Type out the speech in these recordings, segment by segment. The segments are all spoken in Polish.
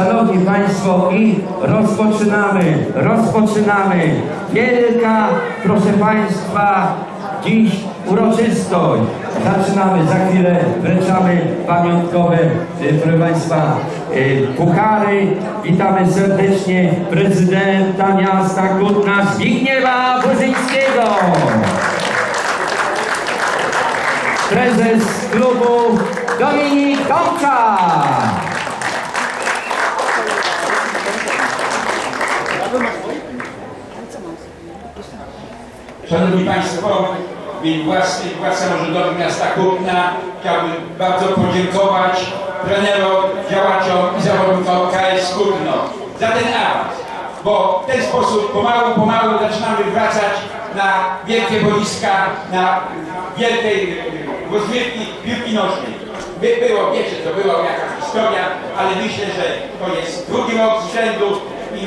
Szanowni Państwo, i rozpoczynamy, rozpoczynamy. Wielka, proszę Państwa, dziś uroczystość. Zaczynamy, za chwilę wręczamy pamiątkowe, e, proszę Państwa, e, puchary. Witamy serdecznie prezydenta miasta Kutna Zbigniewa Burzyńskiego. Prezes klubu Dominik Tomczak. Szanowni Państwo, w imieniu własnej władz samorządowych miasta Kutna chciałbym bardzo podziękować trenerom, działaczom i zawodnikom KS Kutno za ten awans, bo w ten sposób pomału, pomału zaczynamy wracać na wielkie boiska, na wielkiej rozgrywki piłki nożnej. By- Było, wiecie, to była jakaś historia, ale myślę, że to jest drugi rok z rzędu i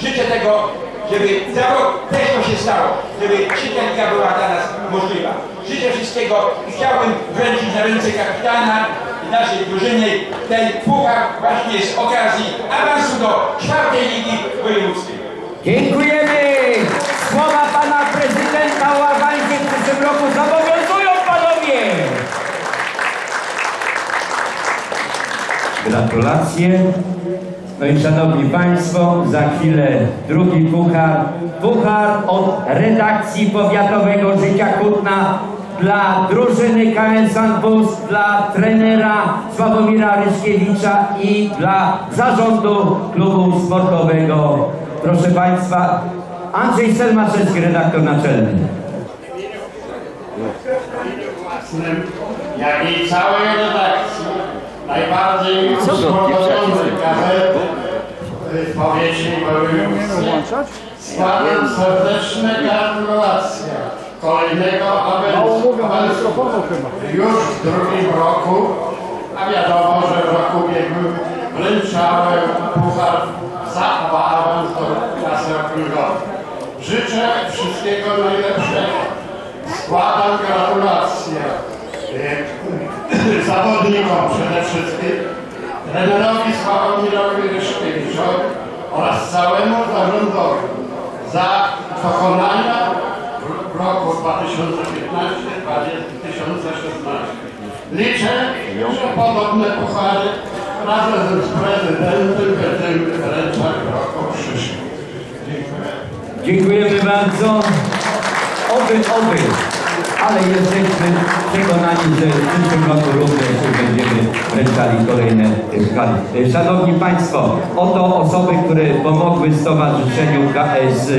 życzę tego, żeby za rok też to się stało, żeby trzydzienka była dla nas możliwa. Życzę wszystkiego i chciałbym wręczyć na ręce kapitana naszej drużyny ten puchar właśnie z okazji awansu do czwartej ligi wojewódzkiej. Dziękujemy! Słowa pana prezydenta o awansie w przyszłym roku zobowiązują panowie! Gratulacje. No i szanowni państwo, za chwilę drugi puchar. Puchar od redakcji powiatowego Życia Kutna dla drużyny KS Sanbus, dla trenera Sławomira Ryszkiewicza i dla zarządu klubu sportowego. Proszę państwa, Andrzej Selmaszewski, redaktor naczelny. własnym, jak i całej redakcji najbardziej gazety w powiecie wojewódzkiej składam serdeczne gratulacje kolejnego awansu już w drugim roku, a wiadomo, że w roku ubiegłym wręczałem puchar za awans do klasy okręgowej. Życzę wszystkiego najlepszego. Składam gratulacje e, zawodnikom przede wszystkim, trenerowi Sławomirowi Ryszkiewiczowi oraz całemu zarządowi za dokonania w- roku 2015-2016. Liczę, że podobne puchary razem z prezydentem będziemy wręczać w roku przyszłym. Dziękuję. Dziękujemy bardzo. Oby, oby. Ale jesteśmy przekonani, że w przyszłym roku również będziemy wręczali kolejne puchary. Szanowni Państwo, oto osoby, które pomogły Stowarzyszeniu KS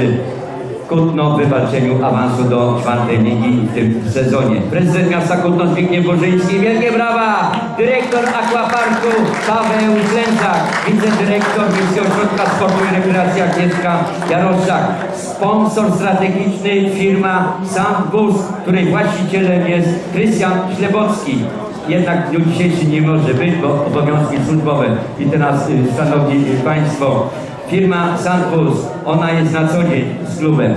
Kutno w wywalczeniu awansu do czwartej ligi w tym sezonie. Prezydent miasta Kutno Zbigniew Bożyński, wielkie brawa! Dyrektor Aquaparku Paweł Ślęczak, wicedyrektor Miejskiego Ośrodka Sportu i Rekreacji Agnieszka Jaroszczak, sponsor strategiczny firma Sandbus, której właścicielem jest Krystian Ślebowski. Jednak w dniu dzisiejszym nie może być, bo obowiązki służbowe. I teraz, y, Szanowni Państwo, firma Sandbus, ona jest na co dzień z klubem.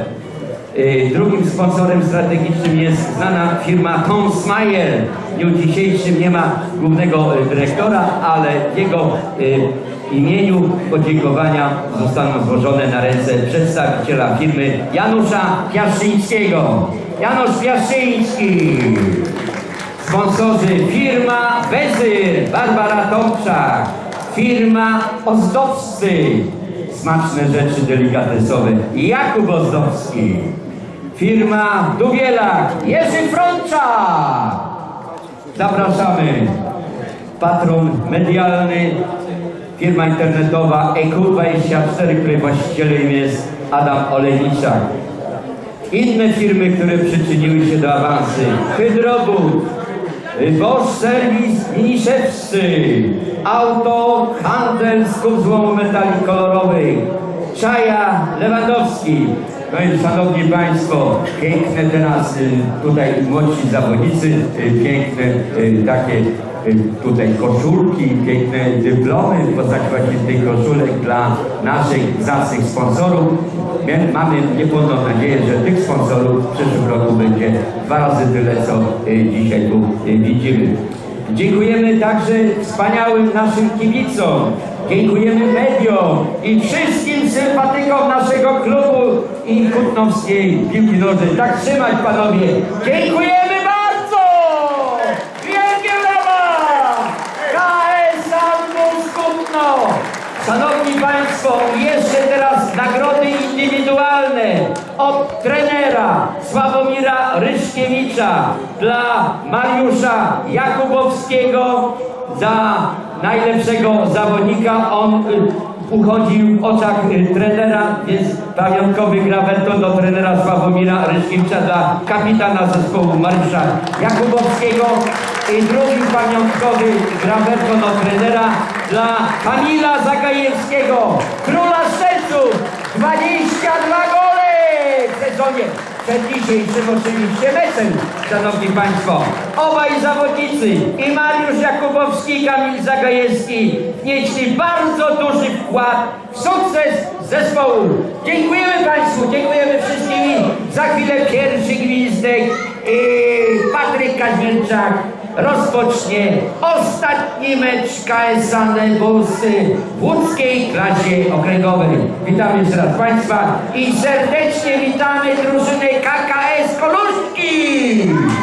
Y, Drugim sponsorem strategicznym jest znana firma Tom Smayer. W dniu dzisiejszym nie ma głównego y, dyrektora, ale jego y, imieniu podziękowania zostaną złożone na ręce przedstawiciela firmy Janusza Piaszyńskiego. Janusz Piaszyński. Sponsorzy firma Wezyr, Barbara Tomczak, firma Ozdowscy, smaczne rzeczy delikatesowe, Jakub Ozdowski, firma Dubielak, Jerzy Frączak. Zapraszamy. Patron medialny, firma internetowa EQ24, której właścicielem jest Adam Olejniczak. Inne firmy, które przyczyniły się do awansy. Hydrobud, Bosch Service Miniszewscy, Auto Handel z złomu metali kolorowych, Czaja Lewandowski. No i szanowni Państwo, piękne teraz tutaj młodsi zawodnicy, piękne y, takie tutaj koszulki, piękne dyplomy w postaci właśnie tych koszulek dla naszych zacnych sponsorów. My mamy niepłodną nadzieję, że tych sponsorów w przyszłym roku będzie dwa razy tyle, co y, dzisiaj tu y, widzimy. Dziękujemy także wspaniałym naszym kibicom, Dziękujemy mediom i wszystkim sympatykom naszego klubu i kutnowskiej piłki nożnej. Tak trzymać panowie. Dziękujemy bardzo! Wielkie brawa! KS Ambus Kutno! Szanowni Państwo, jeszcze teraz nagrody indywidualne od trenera Sławomira Ryszkiewicza dla Mariusza Jakubowskiego za najlepszego zawodnika. On y, uchodził w oczach y, trenera, więc pamiątkowy grawerton do trenera Sławomira Ryszkiewicza dla kapitana zespołu Mariusza Jakubowskiego. I drugi pamiątkowy grawerton od trenera dla Kamila Zagajewskiego, króla Szczeców, 22 gole w sezonie. Przed dzisiejszym oczywiście meczem, szanowni państwo. Obaj zawodnicy, i Mariusz Jakubowski, i Kamil Zagajewski, wnieśli bardzo duży wkład w sukces zespołu. Dziękujemy państwu, dziękujemy wszystkim. Za chwilę pierwszy gwizdek i Patryk Kaźmierczak rozpocznie ostatni mecz KS Sanebusy w łódzkiej klasie okręgowej. Witamy jeszcze raz Państwa i serdecznie witamy drużynę KKS Kolurski!